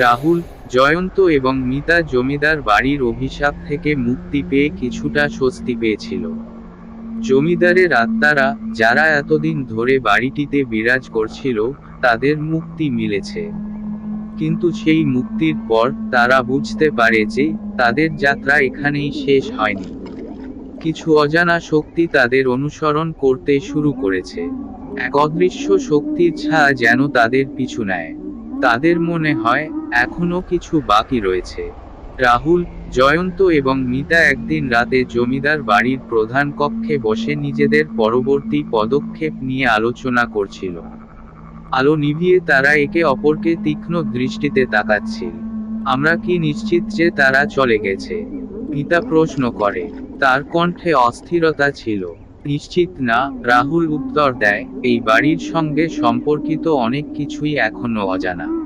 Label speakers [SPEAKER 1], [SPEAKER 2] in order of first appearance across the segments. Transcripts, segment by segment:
[SPEAKER 1] রাহুল, জয়ন্ত এবং মিতা জমিদার বাড়ির অভিশাপ থেকে মুক্তি পেয়ে কিছুটা স্বস্তি পেয়েছিল। জমিদারের আত্মারা যারা এতদিন ধরে বাড়িটিতে বিরাজ করছিল, তাদের মুক্তি মিলেছে। কিন্তু সেই মুক্তির পর তারা বুঝতে পারে যে তাদের যাত্রা এখানেই শেষ হয়নি। কিছু অজানা শক্তি তাদের অনুসরণ করতে শুরু করেছে। এক অদৃশ্য শক্তির ছা যেন তাদের পিছু নেয়। তাদের মনে হয় এখনও কিছু বাকি রয়েছে। রাহুল, জয়ন্ত এবং মিতা একদিন রাতে জমিদার বাড়ির প্রধান কক্ষে বসে নিজেদের পরবর্তী পদক্ষেপ নিয়ে আলোচনা করছিল। আলো নিভিয়ে তারা একে অপরকে তীক্ষ্ণ দৃষ্টিতে তাকাচ্ছিল। আমরা কি নিশ্চিত যে তারা চলে গেছে? মিতা প্রশ্ন করে। তার কণ্ঠে অস্থিরতা ছিল। নিশ্চিত না, রাহুল উত্তর দেয়। এই বাড়ির সঙ্গে সম্পর্কিত অনেক কিছুই এখনও অজানা।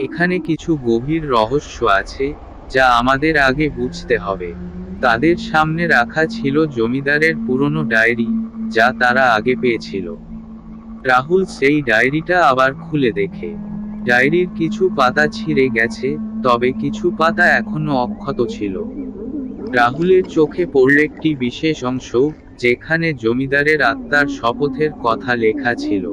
[SPEAKER 1] এখানে কিছু গভীর রহস্য আছে, যা আমাদের আগে বুঝতে হবে। তাদের সামনে রাখা ছিল জমিদারের পুরনো ডায়েরি, যা তারা আগে পেয়েছিল। রাহুল সেই ডায়েরিটা আবার খুলে দেখে। ডায়েরির কিছু পাতা ছিঁড়ে গেছে, তবে কিছু পাতা এখনও অক্ষত ছিল। রাহুলের চোখে পড়ল একটি বিশেষ অংশ, যেখানে জমিদারের আত্মার শপথের কথা লেখা ছিল।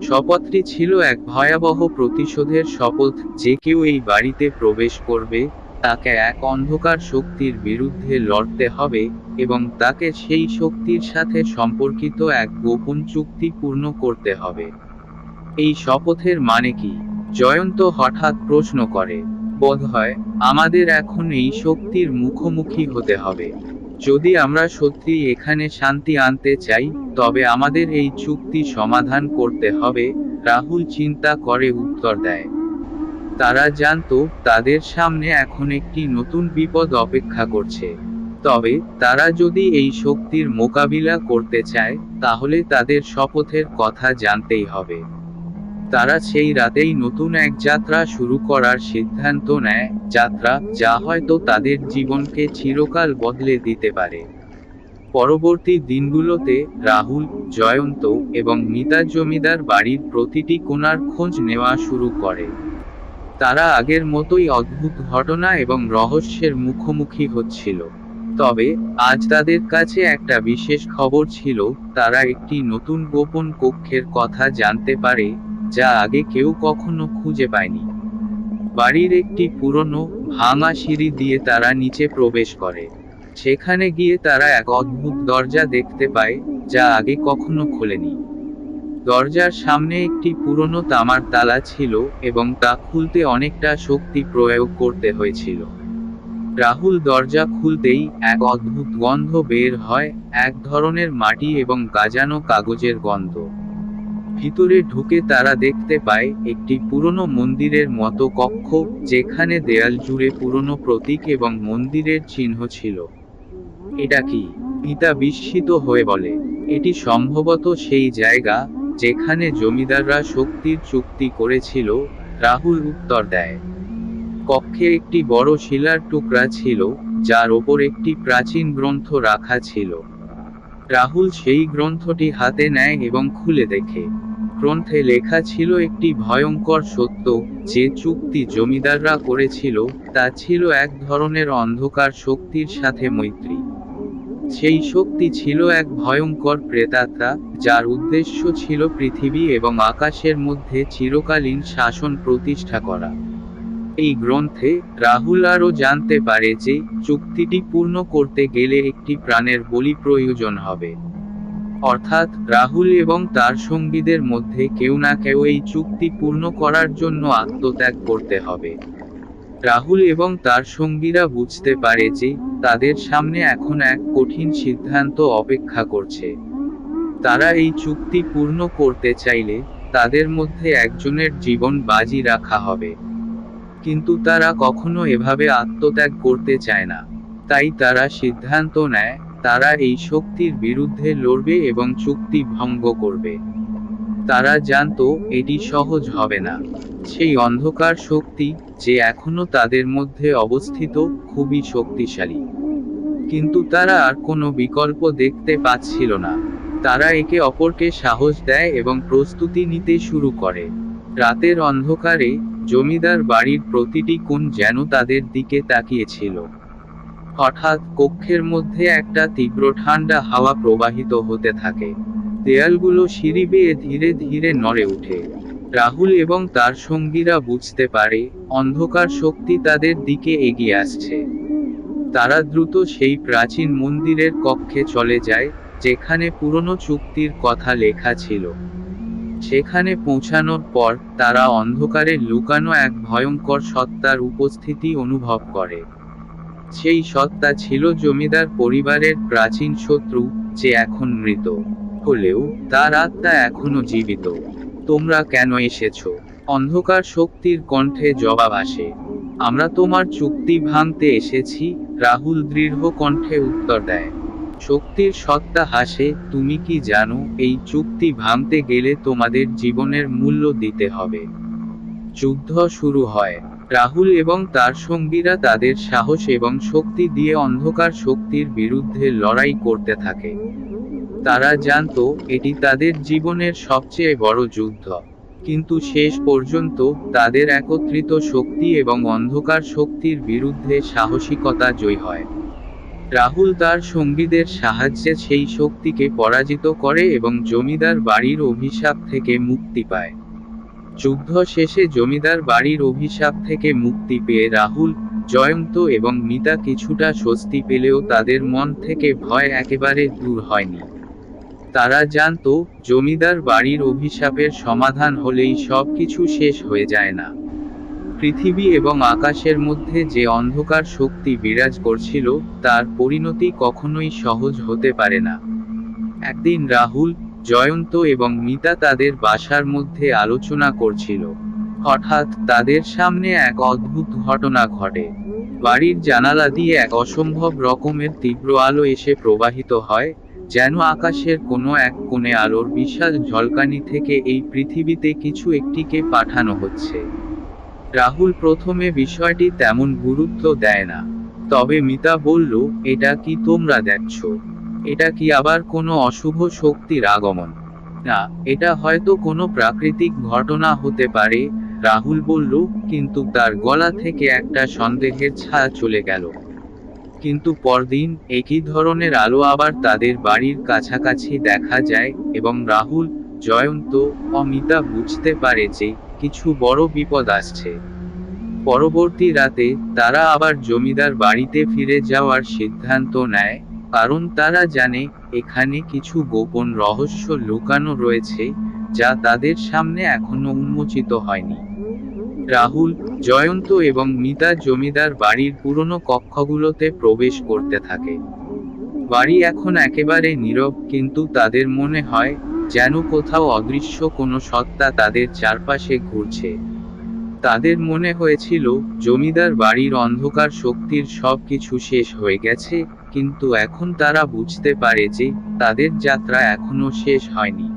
[SPEAKER 1] শপথটি ছিল এক ভয়াবহ প্রতিশোধের শপথ যে কেউ এই বাড়িতে প্রবেশ করবে, তাকে এক অন্ধকার শক্তির বিরুদ্ধে লড়তে হবে এবং তাকে সেই শক্তির সাথে সম্পর্কিত এক গোপন চুক্তি পূর্ণ করতে হবে। এই শপথের মানে কি? জয়ন্ত হঠাৎ প্রশ্ন করে বোধ হয় আমাদের এখন এই শক্তির মুখোমুখি হতে হবে। যদি আমরা সত্যি এখানে শান্তি আনতে চাই, তবে আমাদের এই চুক্তি সমাধান করতে হবে, রাহুল চিন্তা করে উত্তর দেয়। তারা জানতো, তাদের সামনে এখন একটি নতুন বিপদ অপেক্ষা করছে। তবে, তারা যদি এই শক্তির মোকাবিলা করতে চায়, তাহলে তাদের শপথের কথা জানতেই হবে। তারা সেই রাতেই নতুন এক যাত্রা শুরু করার সিদ্ধান্ত নেয়, যাত্রা যা হয়তো তাদের জীবনকে চিরকাল বদলে দিতে পারে। পরবর্তী দিনগুলোতে রাহুল, জয়ন্ত এবং মিতা জমিদার বাড়ির প্রতিটি কোণার খোঁজ নেওয়া শুরু করে। তারা আগের মতোই অদ্ভুত ঘটনা এবং রহস্যের মুখোমুখি হচ্ছিল। তবে আজ তাদের কাছে একটা বিশেষ খবর ছিল, তারা একটি নতুন গোপন কক্ষের কথা জানতে পারে যা আগে কেউ কখনো খুঁজে পায়নি। বাড়ির একটি পুরনো ভাঙা সিঁড়ি দিয়ে তারা নিচে প্রবেশ করে। সেখানে গিয়ে তারা এক অদ্ভুত দরজা দেখতে পায়, যা আগে কখনো খোলেনি। দরজার সামনে একটি পুরনো তামার তালা ছিল এবং তা খুলতে অনেকটা শক্তি প্রয়োগ করতে হয়েছিল। রাহুল দরজা খুলতেই এক অদ্ভুত গন্ধ বের হয়, এক ধরনের মাটি এবং গাজানো কাগজের গন্ধ। ভিতরে ঢুকে তারা দেখতে পায় একটি পুরনো মন্দিরের মতো কক্ষ, যেখানে দেয়াল জুড়ে পুরনো প্রতীক এবং মন্দিরের চিহ্ন ছিল। এটা কি? পিতা বিস্মিত হয়ে বলে, এটি সম্ভবত সেই জায়গা যেখানে জমিদাররা শক্তির চুক্তি করেছিল, রাহুল উত্তর দেয়। কক্ষে একটি বড় শিলার টুকরা ছিল, যার ওপর একটি প্রাচীন গ্রন্থ রাখা ছিল। রাহুল সেই গ্রন্থটি হাতে নেয় এবং খুলে দেখে। গ্রন্থে লেখা ছিল একটি ভয়ঙ্কর সত্য, যে চুক্তি জমিদাররা করেছিল, তা ছিল এক ধরনের অন্ধকার শক্তির সাথে মৈত্রী। সেই শক্তি ছিল এক ভয়ঙ্কর প্রেতাত্মা, যার উদ্দেশ্য ছিল পৃথিবী এবং আকাশের মধ্যে চিরকালীন শাসন প্রতিষ্ঠা করা। এই গ্রন্থে রাহুল আরও জানতে পারে যে, চুক্তিটি পূর্ণ করতে গেলে একটি প্রাণের বলি প্রয়োজন হবে। অর্থাৎ রাহুল এবং তার সঙ্গীদের মধ্যে কেউ না কেউ এই চুক্তি পূর্ণ করার জন্য আত্মত্যাগ করতে হবে। রাহুল এবং তার সঙ্গীরা বুঝতে পারে যে তাদের সামনে এখন এক কঠিন সিদ্ধান্ত অপেক্ষা করছে। তারা এই চুক্তি পূর্ণ করতে চাইলে তাদের মধ্যে একজনের জীবন বাজি রাখা হবে। কিন্তু তারা কখনো এভাবে আত্মত্যাগ করতে চায় না। তাই তারা সিদ্ধান্ত নেয় তারা এই শক্তির বিরুদ্ধে লড়বে এবং চুক্তি ভঙ্গ করবে। তারা জানতো এটি সহজ হবে না। সেই অন্ধকার শক্তি, যে এখনও তাদের মধ্যে অবস্থিত, খুবই শক্তিশালী। কিন্তু তারা আর কোনো বিকল্প দেখতে পাচ্ছিল না। তারা একে অপরকে সাহস দেয় এবং প্রস্তুতি নিতে শুরু করে। রাতের অন্ধকারে, জমিদার বাড়ির প্রতিটি কোণ যেন তাদের দিকে তাকিয়েছিল। হঠাৎ কক্ষের মধ্যে একটা তীব্র ঠান্ডা হাওয়া প্রবাহিত হতে থাকে। দেয়ালগুলো সিঁড়ি বেয়ে ধীরে ধীরে নড়ে ওঠে। রাহুল এবং তার সঙ্গীরা বুঝতে পারে, অন্ধকার শক্তি তাদের দিকে এগিয়ে আসছে। তারা দ্রুত সেই প্রাচীন মন্দিরের কক্ষে চলে যায়, যেখানে পুরনো চুক্তির কথা লেখা ছিল। সেখানে পৌঁছানোর পর তারা অন্ধকারে লুকানো এক ভয়ঙ্কর সত্তার উপস্থিতি অনুভব করে। সেই সত্তা ছিল জমিদার পরিবারের প্রাচীন শত্রু যে এখন মৃত। হলেও তার আত্মা এখনও জীবিত। তোমরা কেন এসেছ? অন্ধকার শক্তির কণ্ঠে জবাব আসে। আমরা তোমার চুক্তি ভাঙতে এসেছি, রাহুল দৃঢ় কণ্ঠে উত্তর দেয়। শক্তির সত্তা হাসে, তুমি কি জানো, এই চুক্তি ভাঙতে গেলে তোমাদের জীবনের মূল্য দিতে হবে। যুদ্ধ শুরু হয়। রাহুল এবং তার সঙ্গীরা তাদের সাহস এবং শক্তি দিয়ে অন্ধকার শক্তির বিরুদ্ধে লড়াই করতে থাকে। তারা জানত, এটি তাদের জীবনের সবচেয়ে বড় যুদ্ধ। কিন্তু শেষ পর্যন্ত তাদের একত্রিত শক্তি এবং অন্ধকার শক্তির বিরুদ্ধে সাহসিকতা জয় হয়। রাহুল তার সঙ্গীদের সাহায্যে সেই শক্তিকে পরাজিত করে এবং জমিদার বাড়ির অভিশাপ থেকে মুক্তি পায়। যুদ্ধ শেষে জমিদার বাড়ির অভিশাপ থেকে মুক্তি পেয়ে রাহুল, জয়ন্ত এবং মিতা কিছুটা স্বস্তি পেলেও তাদের মন থেকে ভয় একেবারে দূর হয়নি। তারা জানত, জমিদার বাড়ির অভিশাপের সমাধান হলেই সব কিছু শেষ হয়ে যায় না। পৃথিবী এবং আকাশের মধ্যে যে অন্ধকার শক্তি বিরাজ করছিল, তার পরিণতি কখনোই সহজ হতে পারে না। একদিন রাহুল জয়ন্ত এবং মিতা তাদের বাসার মধ্যে আলোচনা করছিল। হঠাৎ তাদের সামনে এক অদ্ভুত ঘটনা ঘটে। বাড়ির জানালা দিয়ে এক অসম্ভব রকমের তীব্র আলো এসে প্রবাহিত হয়, যেন আকাশের কোনো এক কোণে আলোর বিশাল ঝলকানি থেকে এই পৃথিবীতে কিছু একটিকে পাঠানো হচ্ছে। রাহুল প্রথমে বিষয়টি তেমন গুরুত্ব দেয় না, তবে মিতা বলল, এটা কি তোমরা দেখছ? এটা কি আবার কোনো অশুভ শক্তির আগমন? না, এটা হয়তো কোনো প্রাকৃতিক ঘটনা হতে পারে, রাহুল বলল, কিন্তু তার গলা থেকে একটা সন্দেহের ছায়া চলে গেল। কিন্তু পরদিন একই ধরনের আলো আবার তাদের বাড়ির কাছাকাছি দেখা যায় এবং রাহুল, জয়ন্ত, অমিতা বুঝতে পারে যে কিছু বড় বিপদ আসছে। পরবর্তী রাতে তারা আবার জমিদার বাড়িতে ফিরে যাওয়ার সিদ্ধান্ত নেয় কারণ তারা জানে এখানে কিছু গোপন রহস্য লুকানো রয়েছে, যা তাদের সামনে এখনও উন্মোচিত হয়নি। রাহুল, জয়ন্ত এবং মিতা জমিদার বাড়ির পুরনো কক্ষগুলোতে প্রবেশ করতে থাকে। বাড়ি এখন একেবারে নীরব, কিন্তু তাদের মনে হয় যেন কোথাও অদৃশ্য কোনো সত্তা তাদের চারপাশে ঘুরছে। তাদের মনে হয়েছিল, জমিদার বাড়ির অন্ধকার শক্তির সব কিছু শেষ হয়ে গেছে, কিন্তু এখন তারা বুঝতে পারে যে, তাদের যাত্রা এখনও শেষ হয়নি।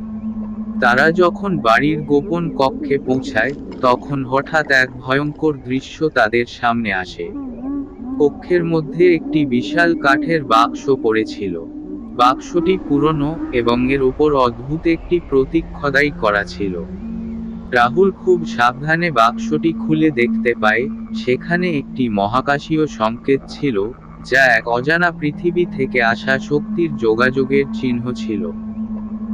[SPEAKER 1] তারা যখন বাড়ির গোপন কক্ষে পৌঁছায়, তখন হঠাৎ এক ভয়ঙ্কর দৃশ্য তাদের সামনে আসে। কক্ষের মধ্যে একটি বিশাল কাঠের বাক্স পড়েছিল। বাক্সটি পুরনো এবং এর উপর অদ্ভুত একটি প্রতীক খোদাই করা ছিল। রাহুল খুব সাবধানে বাক্সটি খুলে দেখতে পায়, সেখানে একটি মহাকাশীয় সংকেত ছিল, যা এক অজানা পৃথিবী থেকে আসা শক্তির যোগাযোগের চিহ্ন ছিল।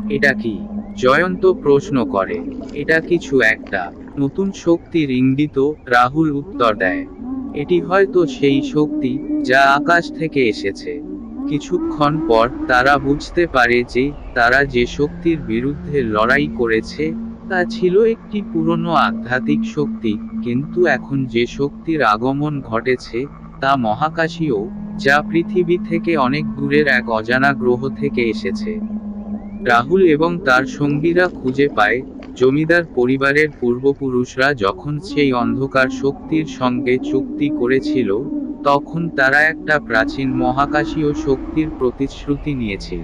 [SPEAKER 1] এটা কি? জয়ন্ত প্রশ্ন করে। এটা কিছু একটা। নতুন শক্তির ইঙ্গিত রাহুল উত্তর দেয়। এটি হয়তো সেই শক্তি যা আকাশ থেকে এসেছে। কিছুক্ষণ পর তারা বুঝতে পারে যে তারা যে শক্তির বিরুদ্ধে লড়াই করেছে তা ছিল একটি পুরনো আধ্যাত্মিক শক্তি, কিন্তু এখন যে শক্তির আগমন ঘটেছে, তা মহাকাশীয়, যা পৃথিবী থেকে অনেক দূরের এক অজানা গ্রহ থেকে এসেছে। রাহুল এবং তার সঙ্গীরা খুঁজে পায়, জমিদার পরিবারের পূর্বপুরুষরা যখন সেই অন্ধকার শক্তির সঙ্গে চুক্তি করেছিল, তখন তারা একটা প্রাচীন মহাকাশীয় শক্তির প্রতিশ্রুতি নিয়েছিল।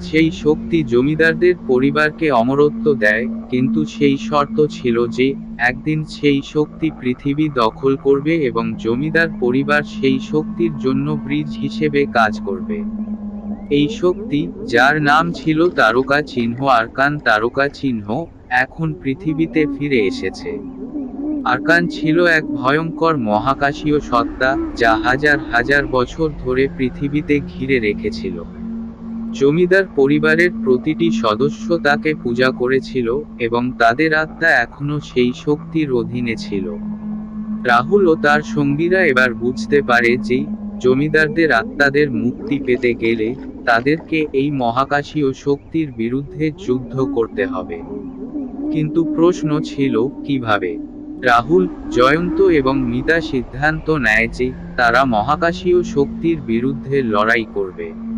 [SPEAKER 1] সেই শক্তি জমিদারদের পরিবারকে অমরত্ব দেয়, কিন্তু সেই শর্ত ছিল যে, একদিন সেই শক্তি পৃথিবী দখল করবে এবং জমিদার পরিবার সেই শক্তির জন্য ব্রিজ হিসেবে কাজ করবে। এই শক্তি, যার নাম ছিল তারকা চিহ্ন আরকান তারকা চিহ্ন, এখন পৃথিবীতে ফিরে এসেছে। আরকান ছিল এক ভয়ঙ্কর মহাকাশীয় সত্তা, যা হাজার হাজার বছর ধরে পৃথিবীতে ঘিরে রেখেছিল। জমিদার পরিবারের প্রতিটি সদস্য তাকে পূজা করেছিল এবং তাদের আত্মা এখনও সেই শক্তির অধীনে ছিল। রাহুল ও তার সঙ্গীরা এবার বুঝতে পারে যে, জমিদারদের আত্মাদের মুক্তি পেতে গেলে তাদেরকে এই মহাকাশীয় শক্তির বিরুদ্ধে যুদ্ধ করতে হবে। কিন্তু প্রশ্ন ছিল, কীভাবে? রাহুল, জয়ন্ত এবং মিতা সিদ্ধান্ত নেয় যে, তারা মহাকাশীয় শক্তির বিরুদ্ধে লড়াই করবে।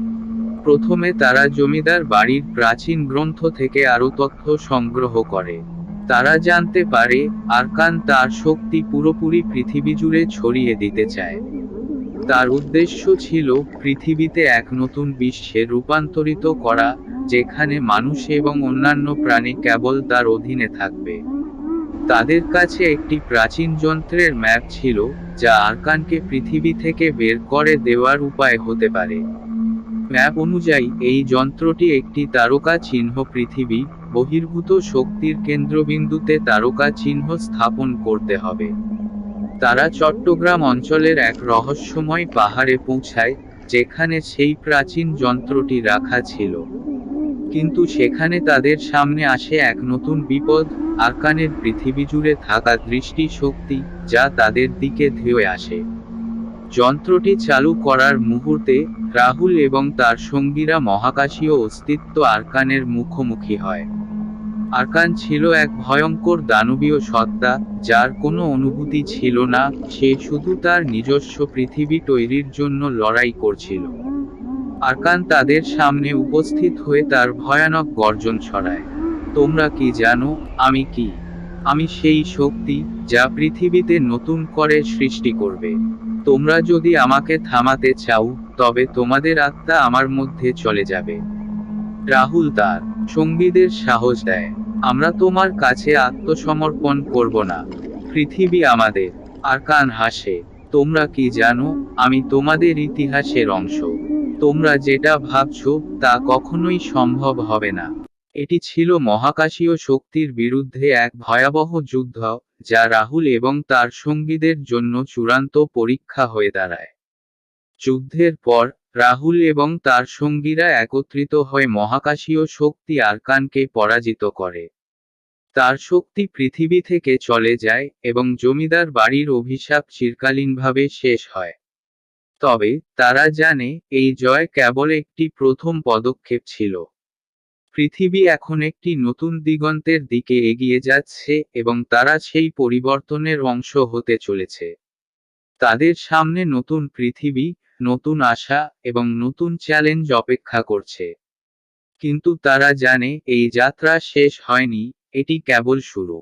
[SPEAKER 1] প্রথমে তারা জমিদার বাড়ির প্রাচীন গ্রন্থ থেকে আরও তথ্য সংগ্রহ করে। তারা জানতে পারে, আরকান তার শক্তি পুরোপুরি পৃথিবী জুড়ে ছড়িয়ে দিতে চায়। তার উদ্দেশ্য ছিল পৃথিবীতে এক নতুন বিশ্বে রূপান্তরিত করা, যেখানে মানুষ এবং অন্যান্য প্রাণী কেবল তার অধীনে থাকবে। তাদের কাছে একটি প্রাচীন যন্ত্রের ম্যাপ ছিল, যা আরকানকে পৃথিবী থেকে বের করে দেওয়ার উপায় হতে পারে। ম্যাপ অনুযায়ী, এই যন্ত্রটি একটি তারকা চিহ্ন পৃথিবী, বহির্ভূত শক্তির কেন্দ্রবিন্দুতে তারকা চিহ্ন স্থাপন করতে হবে। তারা চট্টগ্রাম অঞ্চলের এক রহস্যময় পাহাড়ে পৌঁছায়, যেখানে সেই প্রাচীন যন্ত্রটি রাখা ছিল। কিন্তু সেখানে তাদের সামনে আসে এক নতুন বিপদ আরকানের পৃথিবী জুড়ে থাকা দৃষ্টি শক্তি যা তাদের দিকে ধেয়ে আসে। যন্ত্রটি চালু করার মুহূর্তে রাহুল এবং তার সঙ্গীরা মহাকাশীয় অস্তিত্ব আরকানের মুখোমুখি হয়। আরকান ছিল এক ভয়ঙ্কর দানবীয় সত্তা, যার কোনো অনুভূতি ছিল না, সে শুধু তার নিজস্ব পৃথিবী তৈরির জন্য লড়াই করছিল। আরকান তাদের সামনে উপস্থিত হয়ে তার ভয়ানক গর্জন ছড়ায়। তোমরা কি জানো, আমি কি? আমি সেই শক্তি, যা পৃথিবীতে নতুন করে সৃষ্টি করবে। তোমরা যদি আমাকে থামাতে চাও, তবে তোমাদের আত্মা আমার মধ্যে চলে যাবে। রাহুল তার সঙ্গীদের সাহস দেয়। আমরা তোমার কাছে আত্মসমর্পণ করব না। পৃথিবী আমাদের আরকান হাসে। তোমরা কি জানো, আমি তোমাদের ইতিহাসের অংশ। তোমরা যেটা ভাবছ, তা কখনোই সম্ভব হবে না। এটি ছিল মহাকাশীয় শক্তির বিরুদ্ধে এক ভয়াবহ যুদ্ধ, যা রাহুল এবং তার সঙ্গীদের জন্য চূড়ান্ত পরীক্ষা হয়ে দাঁড়ায়। যুদ্ধের পর, রাহুল এবং তার সঙ্গীরা একত্রিত হয়ে মহাকাশীয় শক্তি আরকানকে পরাজিত করে। তার শক্তি পৃথিবী থেকে চলে যায় এবং জমিদার বাড়ির অভিশাপ চিরকালীনভাবে শেষ হয়। তবে, তারা জানে এই জয় কেবল একটি প্রথম পদক্ষেপ ছিল। পৃথিবী এখন একটি নতুন দিগন্তের দিকে এগিয়ে যাচ্ছে এবং তারা সেই পরিবর্তনের অংশ হতে চলেছে। তাদের সামনে নতুন পৃথিবী, নতুন আশা এবং নতুন চ্যালেঞ্জ অপেক্ষা করছে। কিন্তু তারা জানে এই যাত্রা শেষ হয়নি, এটি কেবল শুরু।